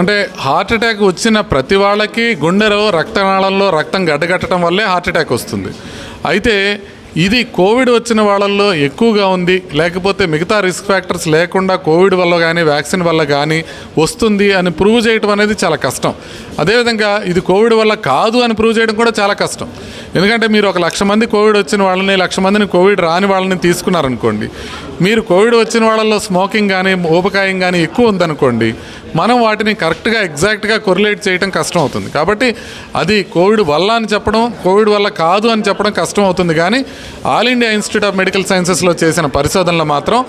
అంటే heart attack వచ్చిన ప్రతి వాళ్ళకి గుండెలో రక్తనాళంలో రక్తం గడ్డగట్టడం వల్లే హార్ట్ అటాక్ వస్తుంది. అయితే ఇది కోవిడ్ వచ్చిన వాళ్ళల్లో ఎక్కువగా ఉంది. లేకపోతే మిగతా రిస్క్ ఫ్యాక్టర్స్ లేకుండా కోవిడ్ వల్ల కానీ వ్యాక్సిన్ వల్ల కానీ వస్తుంది అని ప్రూవ్ చేయడం అనేది చాలా కష్టం. అదేవిధంగా ఇది కోవిడ్ వల్ల కాదు అని ప్రూవ్ చేయడం కూడా చాలా కష్టం. ఎందుకంటే మీరు ఒక లక్ష మంది కోవిడ్ వచ్చిన వాళ్ళని లక్ష మందిని కోవిడ్ రాని వాళ్ళని తీసుకున్నారనుకోండి. మీరు కోవిడ్ వచ్చిన వాళ్ళల్లో స్మోకింగ్ కానీ ఊపకాయం కానీ ఎక్కువ ఉందనుకోండి మనం వాటిని కరెక్ట్గా ఎగ్జాక్ట్గా కొరిలేట్ చేయడం కష్టం అవుతుంది. కాబట్టి అది కోవిడ్ వల్ల అని చెప్పడం కోవిడ్ వల్ల కాదు అని చెప్పడం కష్టం అవుతుంది. కానీ All India Institute of Medical సైన్సెస్లో చేసిన పరిశోధనలో మాత్రం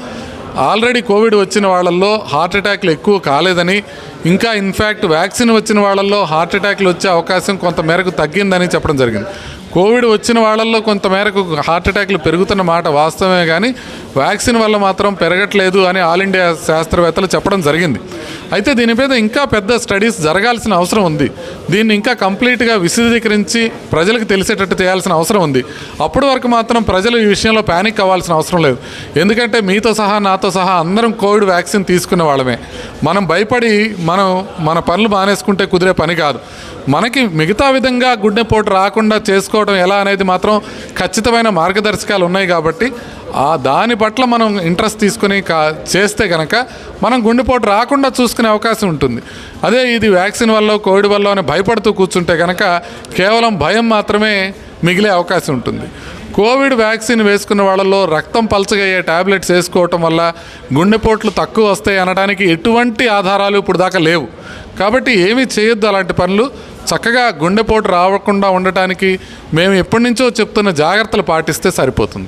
ఆల్రెడీ కోవిడ్ వచ్చిన వాళ్ళల్లో హార్ట్ అటాక్లు ఎక్కువ కాలేదని ఇంకా ఇన్ఫ్యాక్ట్ వ్యాక్సిన్ వచ్చిన వాళ్ళల్లో హార్ట్ అటాక్లు వచ్చే అవకాశం కొంత మేరకు తగ్గిందని చెప్పడం జరిగింది. కోవిడ్ వచ్చిన వాళ్ళల్లో కొంత మేరకు హార్ట్ అటాక్లు పెరుగుతున్న మాట వాస్తవమే కానీ వ్యాక్సిన్ వల్ల మాత్రం పెరగట్లేదు అని ఆల్ ఇండియా శాస్త్రవేత్తలు చెప్పడం జరిగింది. అయితే దీని మీద ఇంకా పెద్ద స్టడీస్ జరగాల్సిన అవసరం ఉంది. దీన్ని ఇంకా కంప్లీట్గా విశదీకరించి ప్రజలకు తెలిసేటట్టు చేయాల్సిన అవసరం ఉంది. అప్పటి వరకు మాత్రం ప్రజలు ఈ విషయంలో ప్యానిక్ అవ్వాల్సిన అవసరం లేదు. ఎందుకంటే మీతో సహా నాతో సహా అందరం కోవిడ్ వ్యాక్సిన్ తీసుకునే వాళ్ళమే. మనం భయపడి మనం మన పనులు మానేసుకుంటే కుదిరే పని కాదు. మనకి మిగతా విధంగా గుడ్డెపోటు రాకుండా చేసుకోవడం ఎలా అనేది మాత్రం ఖచ్చితమైన మార్గదర్శకాలు ఉన్నాయి కాబట్టి ఆ దాని పట్ల మనం ఇంట్రెస్ట్ తీసుకుని కా చేస్తే కనుక మనం గుండెపోటు రాకుండా చూసుకునే అవకాశం ఉంటుంది. అదే ఇది వ్యాక్సిన్ వల్ల కోవిడ్ వల్ల అని భయపడుతూ కూర్చుంటే కనుక కేవలం భయం మాత్రమే మిగిలే అవకాశం ఉంటుంది. కోవిడ్ వ్యాక్సిన్ వేసుకున్న వాళ్ళలో రక్తం పలచగయ్యే ట్యాబ్లెట్స్ వేసుకోవటం వల్ల గుండెపోట్లు తక్కువ వస్తాయి అనడానికి ఎటువంటి ఆధారాలు ఇప్పుడు దాకా లేవు. కాబట్టి ఏమీ చేయొద్దు అలాంటి పనులు. చక్కగా గుండెపోటు రావకుండా ఉండటానికి మేము ఎప్పటి నుంచో చెప్తున్న జాగ్రత్తలు పాటిస్తే సరిపోతుంది.